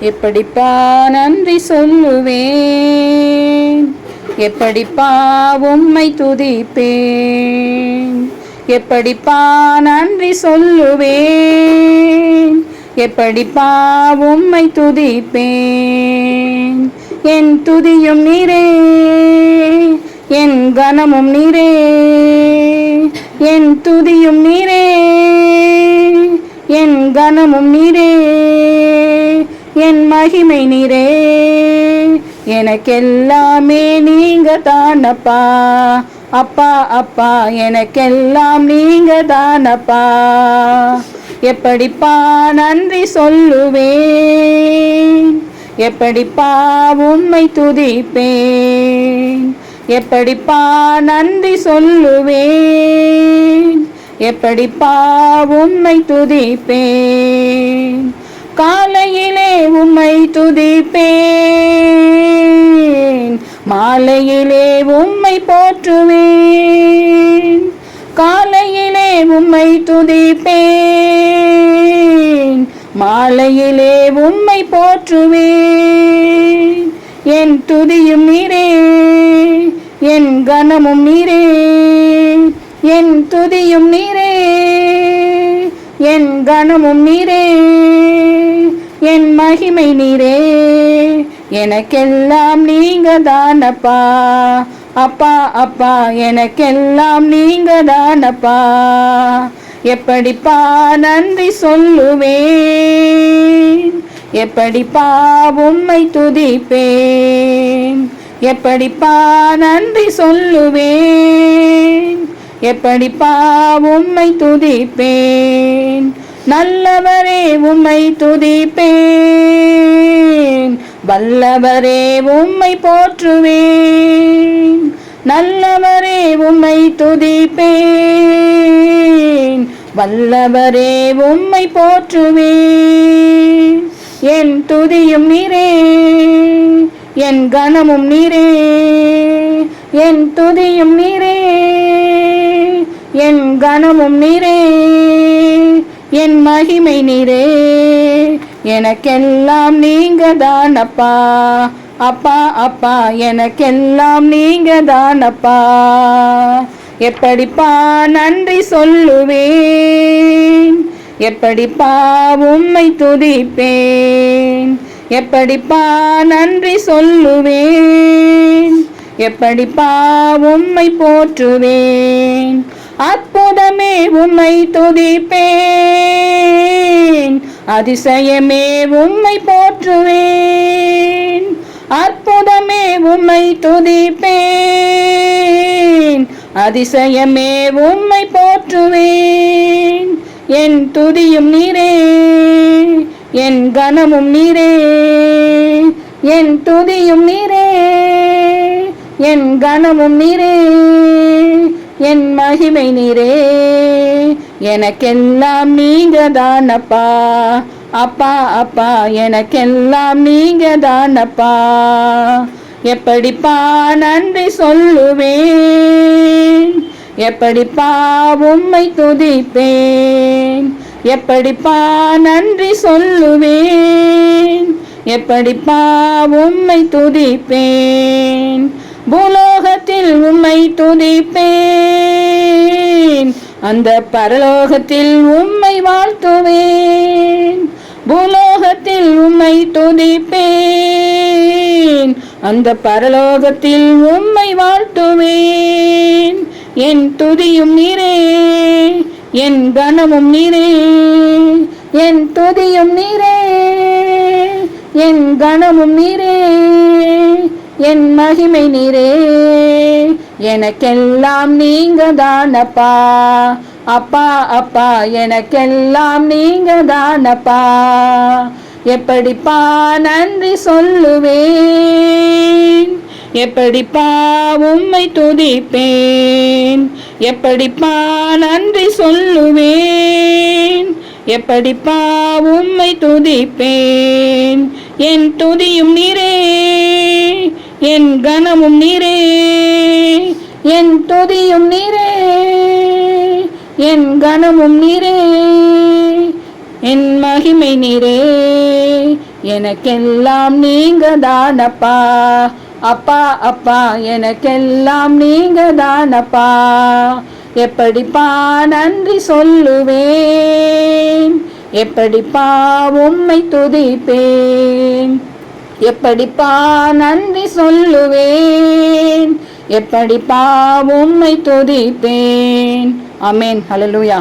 எப்படிப்பா நன்றி சொல்லுவேன்? எப்படிப்பா உம்மை துதிப்பேன்? எப்படிப்பா நன்றி சொல்லுவேன்? எப்படிப்பா உம்மை துதிப்பேன்? என் துதியும் நீரே என் கனமும் நீரே என் துதியும் நீரே என் கனமும் நீரே. என் மகிமை நீரே. எனக்கெல்லாமே நீங்க தானப்பா அப்பா அப்பா எனக்கெல்லாம் நீங்க தானப்பா எப்படிப்பா நன்றி சொல்லுவேன்? எப்படிப்பா உண்மை துதிப்பேன்? எப்படிப்பா நன்றி சொல்லுவேன்? எப்படிப்பா உண்மை துதிப்பேன்? காலையிலே உம்மை துதிப்பேன். மாலையிலே உம்மை போற்றுவேன். காலையிலே உம்மை துதிப்பேன். மாலையிலே உம்மை போற்றுவேன். என் துதியும் நீரே என் கனமும் நீரே என் துதியும் நீரே என் கனமும் நீரே. என் மகிமை நீரே. எனக்கெல்லாம் நீங்க தானப்பா அப்பா அப்பா எனக்கெல்லாம் நீங்க தானப்பா எப்படிப்பா நன்றி சொல்லுவேன்? எப்படிப்பா உம்மை துதிப்பேன்? எப்படிப்பா நன்றி சொல்லுவேன்? எப்படிப்பா உம்மை துதிப்பேன்? நல்லவரே உம்மை துதிப்பேன். வல்லவரே உம்மை போற்றுவேன். நல்லவரே உம்மை துதிப்பேன். வல்லவரே உம்மை போற்றுவேன். என் துதியும் நீரே என் கணமும் நீரே என் துதியும் நீரே என் கணமும் நீரே. என் மகிமை நீரே. எனக்கெல்லாம் நீங்க தானப்பா அப்பா அப்பா எனக்கெல்லாம் நீங்க தானப்பா எப்படிப்பா நன்றி சொல்லுவேன்? எப்படிப்பா உம்மை துதிப்பேன்? எப்படிப்பா நன்றி சொல்லுவேன்? எப்படிப்பா உம்மை போற்றுவேன்? அப்பா உம்மை துதிப்பேன். அதிசயமே உம்மை போற்றுவேன். அற்புதமே உம்மை துதிப்பேன். அதிசயமே உம்மை போற்றுவேன். என் துதியும் நீரே என் கனமும் நீரே என் துதியும் நீரே என் கனமும் நீரே. என் மகிமை நீரே. எனக்கெல்லாம் நீங்க தானப்பா அப்பா அப்பா எனக்கெல்லாம் நீங்க தானப்பா எப்படிப்பா நன்றி சொல்லுவேன்? எப்படிப்பா உம்மை துதிப்பேன்? எப்படிப்பா நன்றி சொல்லுவேன்? எப்படிப்பா உம்மை துதிப்பேன்? பூலோகத்தில் உம்மை துதிப்பேன். அந்த பரலோகத்தில் உம்மை வாழ்த்துவேன். பூலோகத்தில் உம்மை துதிப்பேன். அந்த பரலோகத்தில் உம்மை வாழ்த்துவேன். என் துதியும் நீரே என் கனமும் நீரே என் துதியும் நீரே என் கனமும் நீரே. என் மகிமை நீரே. எனக்கெல்லாம் நீங்க தானப்பா அப்பா அப்பா எனக்கெல்லாம் நீங்க தானப்பா எப்படிப்பா நன்றி சொல்லுவேன்? எப்படிப்பா உம்மை துதிப்பேன்? எப்படிப்பா நன்றி சொல்லுவேன்? எப்படிப்பா உம்மை துதிப்பேன்? என் துதியும் நீரே. என் கனமும் நீரே என் துதியும் நீரே என் கனமும் நீரே என் மகிமை நீரே. எனக்கெல்லாம் நீங்க தானப்பா அப்பா அப்பா எனக்கெல்லாம் நீங்க தானப்பா எப்படிப்பா நன்றி சொல்லுவேன் எப்படிப்பா உம்மை துதிப்பேன். எப்படிப்பா நன்றி சொல்லுவேன்? எப்படிப்பா உம்மை துதிப்பேன்? அமேன் ஹலலூயா